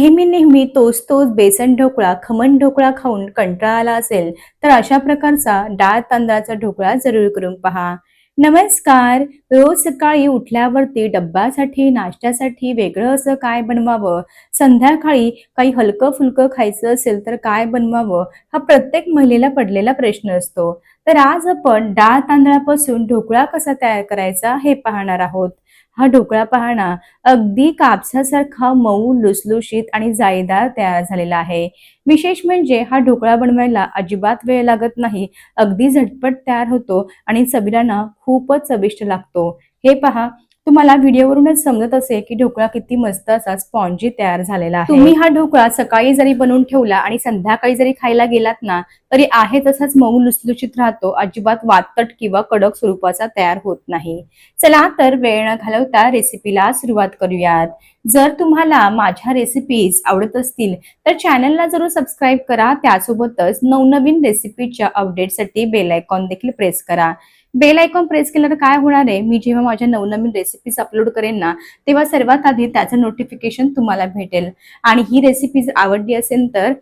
नेहमी नेहमी तोच तोच बेसन ढोकळा खमण ढोकळा खाऊन कंटाळा आला असेल तर अशा प्रकारचा डाळ तांदळाचा ढोकळा जरूर करून पहा. नमस्कार! रोज सकाळी उठल्यावरती डब्बासाठी नाश्त्यासाठी वेगळं असं काय बनवावं? संध्याकाळी काही हलकं फुलकं खायचं असेल तर काय बनवावं? हा प्रत्येक महिलेला पडलेला प्रश्न असतो. तर आज आपण डाळ तांदळापासून ढोकळा कसा तयार करायचा हे पाहणार आहोत. हा ढोकळा पाहणा अगदी कापसासारखा मऊ लुसलुशीत आणि जाळीदार तयार झालेला आहे. विशेष म्हणजे हा ढोकळा बनवायला अजिबात वेळ लागत नाही. अगदी झटपट तयार होतो आणि चवीला ना खूपच चविष्ट लागतो. हे पहा तुम्हाला व्हिडिओवरूनच समजत असेल की ढोकळा किती मस्त असा स्पॉन्जी तयार झालेला आहे. तुम्ही हा ढोकळा सकाळी जरी बनवून ठेवला आणि संध्याकाळी जरी खायला गेलात ना तरी आहे तसाच मऊ लुसलुशीत राहतो अजिबात वातट किंवा कडक स्वरूपाचा तयार होत नाही. चला तर वेळ न घालवता रेसिपीला सुरुवात करूयात. जर तुम्हाला माझ्या रेसिपीज आवडत असतील तर चॅनलला जरूर सबस्क्राईब करा. त्यासोबतच नवनवीन रेसिपीच्या अपडेटसाठी बेल आयकॉन देखील प्रेस करा. बेल आयकॉन प्रेस केल्यावर काय होणार आहे? मी जेव्हा माझ्या नवनवीन रेसिपीज अपलोड करेन ना तेव्हा सर्वात आधी त्याचं नोटिफिकेशन तुम्हाला भेटेल. आणि ही रेसिपीज आवडली असेल तर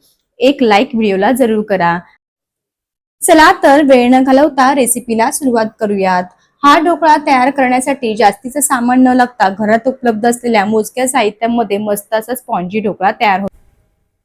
एक लाईक व्हिडिओला जरूर करा. चला तर वेळ न घालवता रेसिपीला सुरुवात करूयात. हा ढोकळा तयार करण्यासाठी जास्तीचं सामान न लागता घरात उपलब्ध असलेल्या मोजक्या साहित्यामध्ये मस्त असा स्पॉन्जी ढोकळा तयार होतो.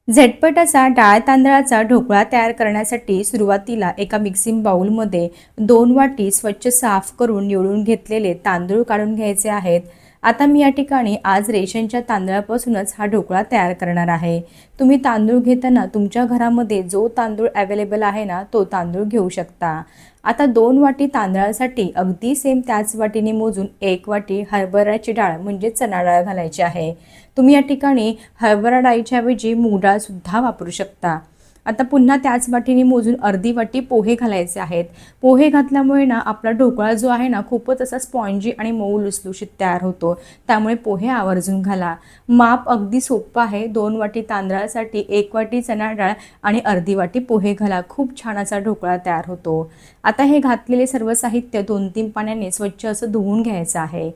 झटपट असा डाळ तांदळाचा ढोकळा तयार करण्यासाठी सुरुवातीला एका मिक्सिंग बाउलमध्ये दोन वाटी स्वच्छ साफ करून निवडून घेतलेले तांदूळ काढून घ्यायचे आहेत. आता मी या ठिकाणी आज रेशनच्या तांदळापासूनच हा ढोकळा तयार करणार आहे. तुम्ही तांदूळ घेताना तुमच्या घरामध्ये जो तांदूळ अवेलेबल आहे ना तो तांदूळ घेऊ शकता. आता दोन वाटी तांदळासाठी अगदी सेम त्याच वाटीने मोजून एक वाटी हरभऱ्याची डाळ म्हणजे चणा डाळ घालायची आहे. तुम्ही या ठिकाणी हरभरा डाळीच्या ऐवजी मूग डाळसुद्धा वापरू शकता. आता पुन्हा त्याच वाटीने मोजून अर्धी वाटी पोहे घालायचे आहेत. पोहे घातल्यामुळे ना आपला ढोकळा जो आहे ना खूपच असा स्पॉन्जी आणि मऊ लुसलुशीत तयार होतो. त्यामुळे पोहे आवर्जून घाला. माप अगदी सोपं आहे. दोन वाटी तांदळासाठी एक वाटी चणा डाळ आणि अर्धी वाटी पोहे घाला. खूप छान असा ढोकळा तयार होतो. आता हे घातलेले सर्व साहित्य दोन तीन पाण्याने स्वच्छ असं धुवून घ्यायचं आहे.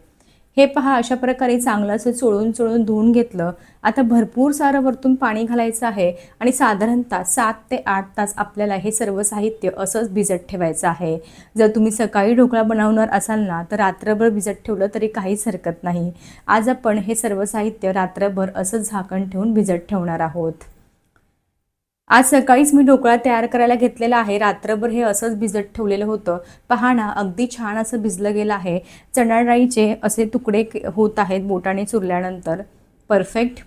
हे पहा अशा प्रकारे चांगलं असं चोळून चोळून धुवून घेतलं. आता भरपूर सारं वरतून पाणी घालायचं आहे आणि साधारणतः सात ते आठ तास आपल्याला हे सर्व साहित्य असंच भिजत ठेवायचं आहे. जर तुम्ही सकाळी ढोकळा बनवणार असाल ना तर रात्रभर भिजत ठेवलं तरी काहीच हरकत नाही. आज आपण हे सर्व साहित्य रात्रभर असंच झाकण ठेवून भिजत ठेवणार आहोत. आज सकाळीच मी ढोकळा तयार करायला घेतलेला आहे. रात्रभर हे असंच भिजत ठेवलेलं होतं. पहा ना अगदी छान असं भिजलं गेलं आहे. चणा डाळीचे असे तुकडे होत आहेत बोटाने चुरल्यानंतर. परफेक्ट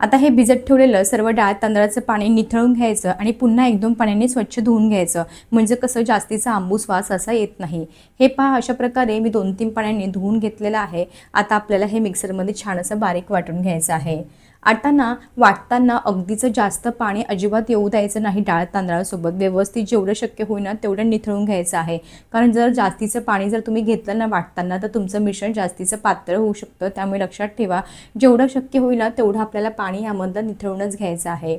आता हे भिजत ठेवलेलं सर्व डाळ तांदळाचं पाणी निथळून घ्यायचं आणि पुन्हा एक दोन पाण्याने स्वच्छ धुवून घ्यायचं. म्हणजे कसं जास्तीचा आंबूस वास असा येत नाही. हे पहा अशा प्रकारे मी दोन तीन पाण्याने धुवून घेतलेलं आहे. आता आपल्याला हे मिक्सरमध्ये छान असं बारीक वाटून घ्यायचं आहे. आता ना वाटताना अगदीचं जास्त पाणी अजिबात येऊ द्यायचं नाही डाळ तांदळासोबत. व्यवस्थित जेवढं शक्य होईल ना तेवढं निथळून घ्यायचं आहे. कारण जर जास्तीचं पाणी जर तुम्ही घेतलं ना वाटताना तर तुमचं मिश्रण जास्तीचं पातळ होऊ शकतं. त्यामुळे लक्षात ठेवा जेवढं शक्य होईल ना तेवढं आपल्याला पाणी यामधलं निथळूनच घ्यायचं आहे.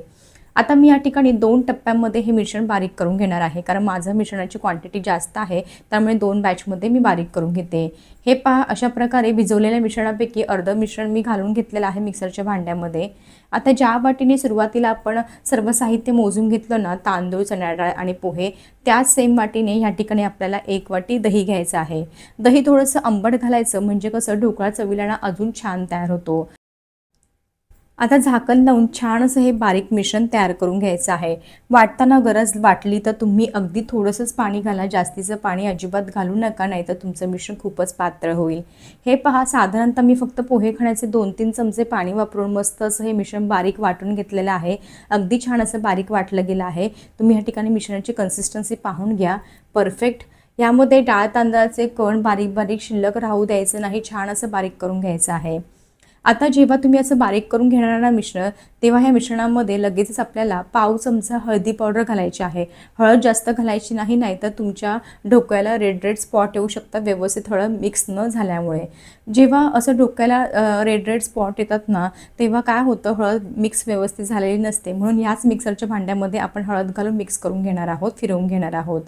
आता मी या ठिकाणी दोन टप्प्यांमध्ये हे मिश्रण बारीक करून घेणार आहे. कारण माझं मिश्रणाची क्वांटिटी जास्त आहे त्यामुळे दोन बॅचमध्ये मी बारीक करून घेते. हे पहा अशा प्रकारे भिजवलेल्या मिश्रणापैकी अर्धं मिश्रण मी घालून घेतलेलं आहे मिक्सरच्या भांड्यामध्ये. आता ज्या वाटीने सुरुवातीला आपण सर्व साहित्य मोजून घेतलं ना तांदूळ चणा डाळ आणि पोहे त्याच सेम वाटीने ह्या ठिकाणी आपल्याला एक वाटी दही घ्यायचं आहे. दही थोडंसं आंबट घालायचं म्हणजे कसं ढोकळा चवीला अजून छान तयार होतो. आता झाकण लावून छान असं हे बारीक मिश्रण तयार करून घ्यायचं आहे. वाटताना गरज वाटली तर तुम्ही अगदी थोडंसंच पाणी घाला. जास्तीचं पाणी अजिबात घालू नका नाही तर तुमचं मिश्रण खूपच पातळ होईल. हे पहा साधारणतः मी फक्त पोहे खाण्याचे दोन तीन चमचे पाणी वापरून मस्त असं हे मिश्रण बारीक वाटून घेतलेलं आहे. अगदी छान असं बारीक वाटलं गेलं आहे. तुम्ही ह्या ठिकाणी मिश्रणाची कन्सिस्टन्सी पाहून घ्या. परफेक्ट यामध्ये डाळ तांदळाचे कण बारीक बारीक शिल्लक राहू द्यायचं नाही. छान असं बारीक करून घ्यायचं आहे. आता जेव्हा तुम्ही असं बारीक करून घेणार ना मिश्रण तेव्हा ह्या मिश्रणामध्ये लगेचच आपल्याला पाव चमचा हळदी पावडर घालायची आहे. हळद जास्त घालायची नाही नाही तर तुमच्या डोक्याला रेड रेड स्पॉट येऊ शकतात व्यवस्थित हळद मिक्स न झाल्यामुळे. जेव्हा असं डोक्याला रेड रेड स्पॉट येतात ना तेव्हा काय होतं हळद मिक्स व्यवस्थित झालेली नसते. म्हणून याच मिक्सरच्या भांड्यामध्ये आपण हळद घालून मिक्स करून घेणार आहोत फिरवून घेणार आहोत.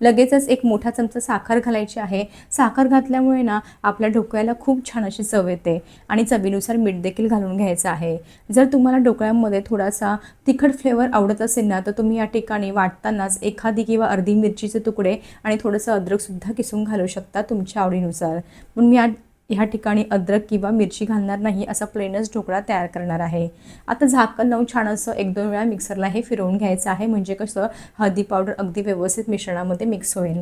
लगेचच एक मोठा चमचा साखर घालायची आहे. साखर घातल्यामुळे ना आपल्या ढोकळ्याला खूप छान अशी चव येते आणि चवीनुसार मीठ देखील घालून घ्यायचं आहे. जर तुम्हाला ढोकळ्यामध्ये थोडासा तिखट फ्लेवर आवडत असेल ना तर तुम्ही या ठिकाणी वाटतानाच एखादी किंवा अर्धी मिरचीचे तुकडे आणि थोडंसं अद्रकसुद्धा किसून घालू शकता तुमच्या आवडीनुसार. पण मी या ह्या ठिकाणी अद्रक किंवा मिरची घालणार नाही असा प्लेनच ढोकळा तयार करणार आहे. आता झाकण लावून छान असं एक दोन वेळा मिक्सरला हे फिरवून घ्यायचं आहे. म्हणजे कसं हळदी पावडर अगदी व्यवस्थित मिश्रणामध्ये मिक्स होईल.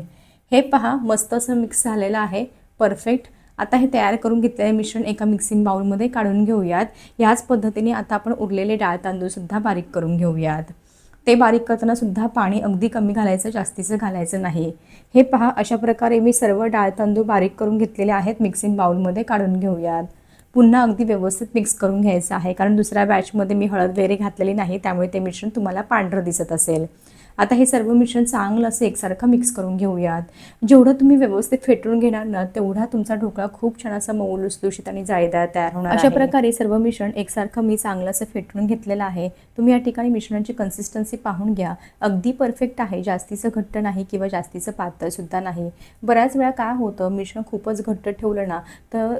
हे पहा मस्त असं मिक्स झालेलं आहे. परफेक्ट आता हे तयार करून घेतलेले मिश्रण एका मिक्सिंग बाउलमध्ये काढून घेऊयात. याच पद्धतीने आता आपण उरलेले डाळ तांदूळसुद्धा बारीक करून घेऊयात. ते बारीक करताना सुद्धा पाणी अगदी कमी घालायचं जास्तीचं घालायचं नाही. हे पहा अशा प्रकारे मी सर्व डाळ तांदूळ बारीक करून घेतलेले आहेत मिक्सिंग बाउलमध्ये काढून घेऊयात. पुन्हा अगदी व्यवस्थित मिक्स करून घ्यायचं आहे कारण दुसऱ्या बॅचमध्ये मी हळद वगैरे घातलेली नाही त्यामुळे ते मिश्रण तुम्हाला पांढरं दिसत असेल. आता हे सर्व मिश्रण चांगलं असं एकसारखं मिक्स करून घेऊयात. जेवढं तुम्ही व्यवस्थित फेटून घेणार ना तेवढा तुमचा ढोकळा खूप छान असा मऊ लुसलुशीत आणि जाळीदार तयार होणार अशा प्रकारे सर्व मिश्रण एकसारखं मी चांगलं असं फेटून घेतलेलं आहे. तुम्ही या ठिकाणी मिश्रणाची कन्सिस्टन्सी पाहून घ्या. अगदी परफेक्ट आहे. जास्तीचं घट्ट नाही किंवा जास्तीचं पातळसुद्धा नाही. बऱ्याच वेळा काय होतं मिश्रण खूपच घट्ट ठेवलं ना तर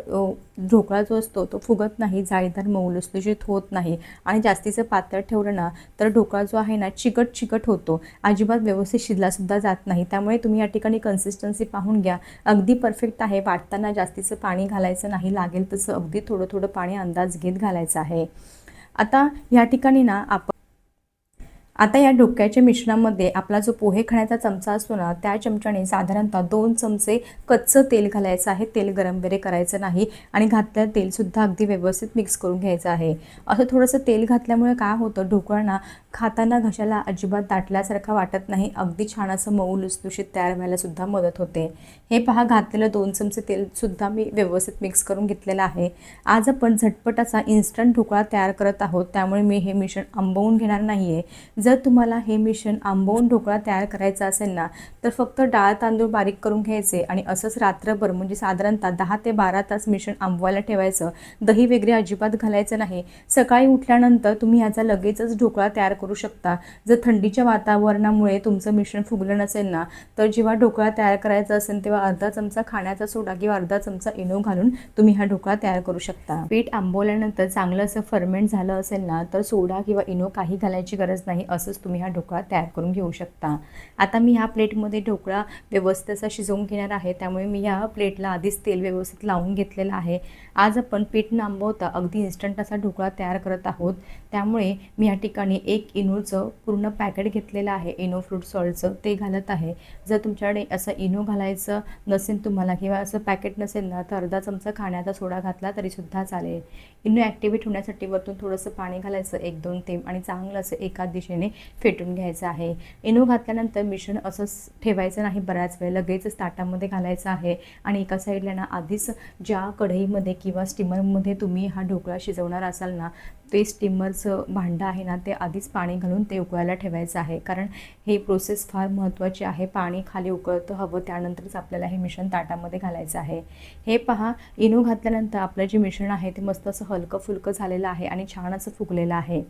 ढोकळा जो असतो तो फुगत नाही जाळीदार मऊ लुसलुशीत होत नाही. आणि जास्तीचं पातळ ठेवलं ना तर ढोकळा जो आहे ना चिकट चिकट होतो. अजिबात व्यवस्थित शिजलासुद्धा जात नाही. त्यामुळे तुम्ही या ठिकाणी कन्सिस्टन्सी पाहून घ्या. अगदी परफेक्ट आहे. वाटताना जास्तीचं पाणी घालायचं नाही. लागेल तसं अगदी थोडं थोडं पाणी अंदाज घेत घालायचं आहे. आता या ठिकाणी ना आपण आता या ढोक्याच्या मिश्रणामध्ये आपला जो पोहे खाण्याचा चमचा असतो ना त्या चमच्याने साधारणतः दोन चमचे कच्चं तेल घालायचं आहे. तेल गरम वगैरे करायचं नाही आणि घातलेलं तेलसुद्धा अगदी व्यवस्थित मिक्स करून घ्यायचं आहे. असं थोडंसं तेल घातल्यामुळे काय होतं ढोकळांना खाताना घशाला अजिबात दाटल्यासारखा वाटत नाही. अगदी छान असं मऊ लुसलुशीत तयार व्हायला सुद्धा मदत होते. हे पहा घातलेलं दोन चमचे तेलसुद्धा मी व्यवस्थित मिक्स करून घेतलेलं आहे. आज आपण झटपट असा इन्स्टंट ढोकळा तयार करत आहोत. त्यामुळे मी हे मिश्रण आंबवून घेणार नाही आहे जर तुम्हाला हे मिश्रण आंबवून ढोकळा तयार करायचा असेल ना तर फक्त डाळ तांदूळ बारीक करून घ्यायचे आणि असंच रात्रभर म्हणजे साधारणतः दहा ते बारा तास मिश्रण आंबवायला ठेवायचं. दही वगैरे अजिबात घालायचं नाही. सकाळी उठल्यानंतर तुम्ही ह्याचा लगेचच ढोकळा तयार करू शकता. जर थंडीच्या वातावरणामुळे तुमचं मिश्रण फुगलं नसेल ना तर जेव्हा ढोकळा तयार करायचा असेल तेव्हा अर्धा चमचा खाण्याचा सोडा किंवा अर्धा चमचा इनो घालून तुम्ही हा ढोकळा तयार करू शकता. पीठ आंबवल्यानंतर चांगलं असं फर्मेंट झालं असेल ना तर सोडा किंवा इनो काही घालायची गरज नाही. असंच तुम्ही हा ढोकळा तयार करून घेऊ शकता. आता मी ह्या प्लेटमध्ये ढोकळा व्यवस्थित असा शिजवून घेणार आहे. त्यामुळे मी ह्या प्लेटला आधीच तेल व्यवस्थित लावून घेतलेलं आहे. आज आपण पीठ नांबवता अगदी इन्स्टंट असा ढोकळा तयार करत आहोत. त्यामुळे मी या ठिकाणी एक इनोचं पूर्ण पॅकेट घेतलेलं आहे. इनो फ्रूट सॉल्टचं ते घालत आहे. जर तुमच्याकडे असं इनो घालायचं नसेल तुम्हाला किंवा असं पॅकेट नसेल ना तर अर्धा चमचा खाण्याचा सोडा घातला तरीसुद्धा चालेल. इनो ॲक्टिवेट होण्यासाठी वरतून थोडंसं पाणी घालायचं एक दोन थेंब आणि चांगलं असं एका दिशेने फेटून घ्यायचं आहे. इनो घातल्यानंतर मिश्रण असंच ठेवायचं नाही. बऱ्याच वेळ लगेचच ताटामध्ये घालायचं आहे. आणि एका साईडला ना आधीच ज्या कढईमध्ये किंवा स्टीमरमध्ये तुम्ही हा ढोकळा शिजवणार असाल ना ते स्टीमरचं भांडं आहे ना ते आधीच पाणी घालून ते उकळायला ठेवायचं आहे. कारण हे प्रोसेस फार महत्त्वाची आहे. पाणी खाली उकळतं हवं त्यानंतरच आपल्याला हे मिश्रण ताटामध्ये घालायचं आहे. हे पहा इनो घातल्यानंतर आपलं जे मिश्रण आहे ते मस्त असं हलकं फुलकं झालेलं आहे आणि छान असं फुगलेलं आहे.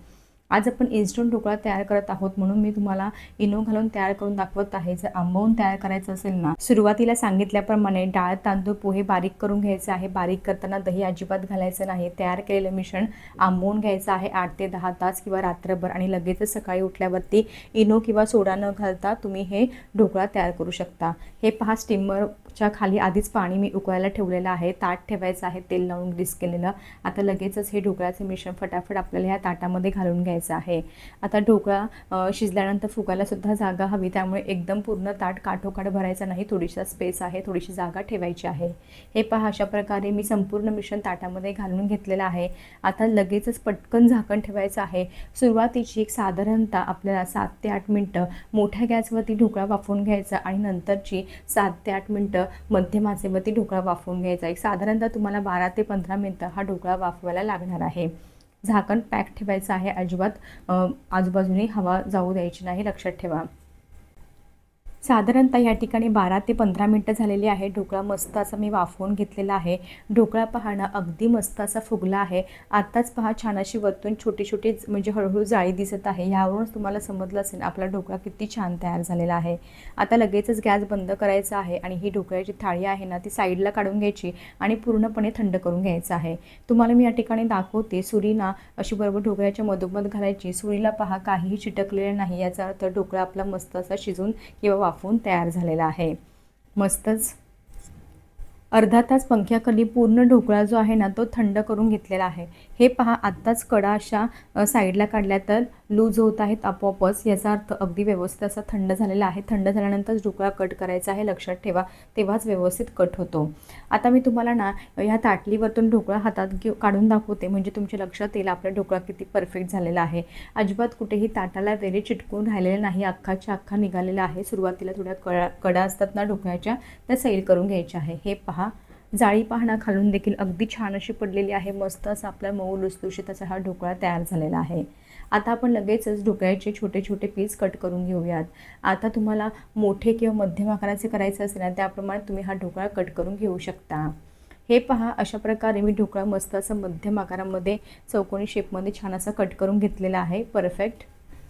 आज आपण इन्स्टंट ढोकळा तयार करत आहोत म्हणून मी तुम्हाला इनो घालून तयार करून दाखवत आहे. जर आंबवून तयार करायचं असेल ना सुरुवातीला सांगितल्याप्रमाणे डाळ तांदूळ पोहे बारीक करून घ्यायचे आहे. बारीक करताना दही अजिबात घालायचं नाही. तयार केलेलं मिश्रण आंबवून घ्यायचं आहे आठ ते दहा तास किंवा रात्रभर आणि लगेचच सकाळी उठल्यावरती इनो किंवा सोडा न घालता तुम्ही हे ढोकळा तयार करू शकता. हे पहा च्या खाली आधीच पाणी मी उकळायला ठेवलेलं आहे. ताट ठेवायचं आहे तेल लावून ग्रीस केलेलं. आता लगेचच हे ढोकळ्याचं मिश्रण फटाफट आपल्याला ह्या ताटामध्ये घालून घ्यायचं आहे. आता ढोकळा शिजल्यानंतर फुगायला सुद्धा जागा हवी. त्यामुळे एकदम पूर्ण ताट काठोकाठ भरायचा नाही. थोडीशी स्पेस आहे थोडीशी जागा ठेवायची आहे. हे पहा अशा प्रकारे मी संपूर्ण मिश्रण ताटामध्ये घालून घेतलेलं आहे. आता लगेचच पटकन झाकण ठेवायचं आहे. सुरुवातीची एक साधारणतः आपल्याला सात ते आठ मिनटं मोठ्या गॅसवरती ढोकळा वाफवून घ्यायचा आणि नंतरची सात ते आठ मिनटं मध्यम आचेवरती ढोकळा वाफवून घ्यायचा. एक साधारणतः तुम्हाला बारा ते पंधरा मिनटं हा ढोकळा वाफवायला लागणार आहे. झाकण पॅक ठेवायचं आहे. अजिबात आजूबाजूने हवा जाऊ द्यायची नाही. लक्षात ठेवा. साधारणतः या ठिकाणी बारा ते पंधरा मिनटं झालेली आहे. ढोकळा मस्त असा मी वाफवून घेतलेला आहे. ढोकळा पाहणं अगदी मस्त असा फुगला आहे. आत्ताच पहा छान अशी वरतून छोटी छोटी म्हणजे हळूहळू जाळी दिसत आहे. यावरूनच तुम्हाला समजलं असेल आपला ढोकळा किती छान तयार झालेला आहे. आता लगेचच गॅस बंद करायचा आहे आणि ही ढोकळ्याची थाळी आहे ना ती साईडला काढून घ्यायची आणि पूर्णपणे थंड करून घ्यायचं आहे. तुम्हाला मी या ठिकाणी दाखवते सुरीना अशी बरोबर ढोकळ्याच्या मधोमध घालायची. सुरीला पहा काहीही चिटकलेलं नाही. याचा अर्थ ढोकळा आपला मस्त असा शिजून किंवा वाफ वाफवून तयार झालेला आहे. मस्तच. अर्धा तास पंख्याखाली पूर्ण ढोकळा जो आहे ना तो थंड करून घेतलेला आहे. हे पहा आत्ताच कडा अशा साईडला काढल्या तर लूज होत आहेत आपोआपच. याचा अर्थ अगदी व्यवस्थित असा थंड झालेला आहे. थंड झाल्यानंतर ढोकळा कट करायचा आहे. लक्षात ठेवा तेव्हाच व्यवस्थित कट होतो. आता मी तुम्हाला ना ह्या ताटलीवरतून ढोकळा हातात घेऊ काढून दाखवते. म्हणजे तुमच्या लक्षात येईल आपला ढोकळा किती परफेक्ट झालेला आहे. अजिबात कुठेही ताटाला वेळी चिटकून राहिलेले नाही. अख्खाच्या अख्खा निघालेला आहे. सुरुवातीला थोड्या कळा कडा असतात ना ढोकळ्याच्या त्या सैल करून घ्यायच्या आहे. हे पहा जाळी पाहणा खालून देखील अगदी छान अशी पडलेली आहे. मस्त असा आपला मऊ लुसलुशीत असा हा ढोकळा तयार झालेला आहे. आता आपण लगेचच ढोकळ्याचे छोटे छोटे पीस कट करून घेऊयात. आता तुम्हाला मोठे किंवा मध्यम आकाराचे करायचे असेल ना त्याप्रमाणे तुम्ही हा ढोकळा कट करून घेऊ शकता. हे पहा अशा प्रकारे मी ढोकळा मस्त असं मध्यम आकारामध्ये चौकोनी शेपमध्ये छान असा कट करून घेतलेला आहे. परफेक्ट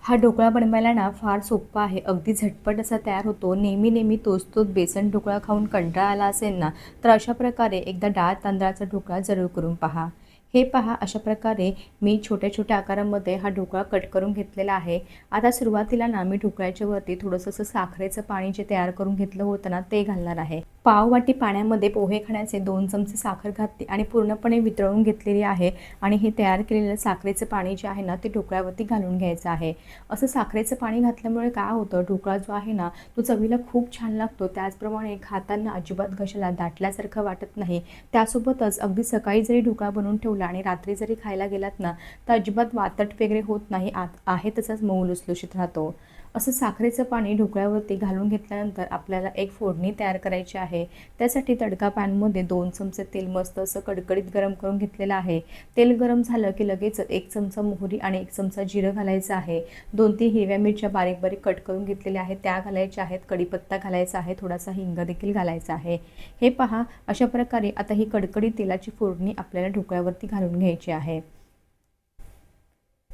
हा ढोकळा बनवायला ना फार सोपा आहे. अगदी झटपट असा तयार होतो. नेहमी नेहमी तोच तोच बेसन ढोकळा खाऊन कंटाळा आला असेल ना तर अशा प्रकारे एकदा डाळ तांदळाचा ढोकळा जरूर करून पहा. हे पहा अशा प्रकारे मी छोट्या छोट्या आकारामध्ये हा ढोकळा कट करून घेतलेला आहे. आता सुरुवातीला ना मी ढोकळ्याच्या वरती थोडंसं असं साखरेचं पाणी जे तयार करून घेतलं होतं ना ते घालणार आहे. पाववाटी पाण्यामध्ये पोहे खाण्याचे दोन चमचे साखर घातली आणि पूर्णपणे वितळून घेतलेली आहे आणि हे तयार केलेलं साखरेचं पाणी जे आहे ना ते ढोकळ्यावरती घालून घ्यायचं आहे. असं साखरेचं पाणी घातल्यामुळे काय होतं ढोकळा जो आहे ना तो चवीला खूप छान लागतो. त्याचप्रमाणे खाताना अजिबात घशाला दाटल्यासारखं वाटत नाही. त्यासोबतच अगदी सकाळी जरी ढोकळा बनवून ठेवला आणि रात्री जरी खायला गेलात ना तर अजिबात वातट वगैरे होत नाही आत आहे तसाच मऊ लुसलुशीत राहतो. असं साखरेचं पाणी ढोकळ्यावरती घालून घेतल्यानंतर आपल्याला एक फोडणी तयार करायची आहे. त्यासाठी तडका पॅनमध्ये दोन चमचे तेल मस्त असं कडकडीत गरम करून घेतलेलं आहे. तेल गरम झालं की लगेच एक चमचा मोहरी आणि एक चमचा जिरं घालायचं आहे. दोन तीन हिरव्या मिरच्या बारीक बारीक कट करून घेतलेल्या आहेत. त्या घालायच्या आहेत. कडीपत्ता घालायचा आहे. थोडासा हिंग देखील घालायचा आहे. हे पहा अशा प्रकारे आता ही कडकडीत तेलाची फोडणी आपल्याला ढोकळ्यावरती घालून घ्यायची आहे.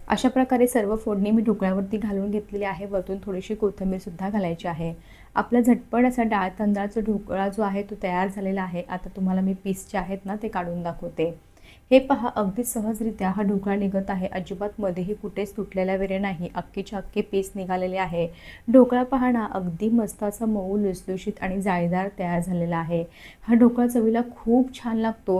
अशा प्रकारे सर्व फोडणी मी ढोकळ्यावरती घालून घेतलेली आहे. वरतून थोडीशी कोथिंबीरसुद्धा घालायची आहे. आपला झटपट असा डाळ तांदळाचा ढोकळा जो आहे तो तयार झालेला आहे. आता तुम्हाला मी पीस जे आहेत ना ते काढून दाखवते. हे पहा अगदी सहजरित्या हा ढोकळा निघत आहे. अजिबात मध्येही कुठेच तुटलेला वेळे नाही. अख्खीच्या अख्खे पीस निघालेले आहे. ढोकळा पाहणा अगदी मस्त असा मऊ लुसलुशीत आणि जाळीदार तयार झालेला आहे. हा ढोकळा चवीला खूप छान लागतो.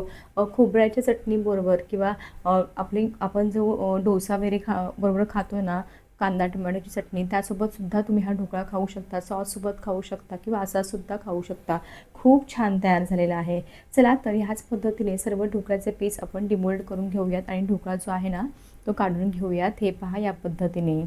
खोबऱ्याच्या चटणीबरोबर किंवा आपली आपण जो डोसा वगैरे खा बरोबर खातो ना कांदा टोमॅटोची चटणी त्यासोबत सुद्धा तुम्ही हा ढोकळा खाऊ शकता सॉससोबत खाऊ शकता किंवा असासुद्धा खाऊ शकता. खूप छान तयार झालेला आहे. चला तर ह्याच पद्धतीने सर्व ढोकळ्याचे पीस आपण डिमोल्ड करून घेऊयात आणि ढोकळा जो आहे ना तो काढून घेऊयात. हे पहा या पद्धतीने.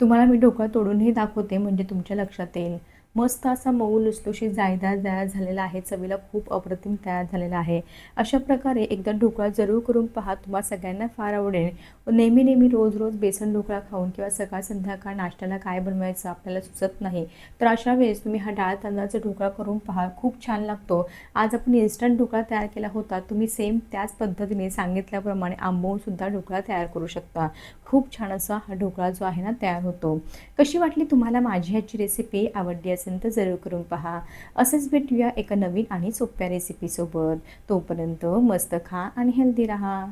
तुम्हाला मी ढोकळा तोडूनही दाखवते म्हणजे तुमच्या लक्षात येईल. मस्त असा मऊ लुसलुशी जायदार तयार झालेला आहे. चवीला खूप अप्रतिम तयार झालेला आहे. अशा प्रकारे एकदा ढोकळा जरूर करून पहा. तुम्हाला सगळ्यांना फार आवडेल. नेहमी नेहमी रोज रोज बेसन ढोकळा खाऊन किंवा सकाळ संध्याकाळ नाश्त्याला काय बनवायचं आपल्याला सुचत नाही. तर अशा वेळेस तुम्ही हा डाळ तांदळाचा ढोकळा करून पहा. खूप छान लागतो. आज आपण इन्स्टंट ढोकळा तयार केला होता. तुम्ही सेम त्याच पद्धतीने सांगितल्याप्रमाणे आंबवूनसुद्धा ढोकळा तयार करू शकता. खूप छान असा हा ढोकळा जो आहे ना तयार होतो. कशी वाटली तुम्हाला माझी ह्याची रेसिपी आवडली असेल तर जरूर करून पहा. असंच भेटूया एका नवीन आणि सोप्या रेसिपीसोबत तोपर्यंत मस्त खा आणि हेल्दी राहा.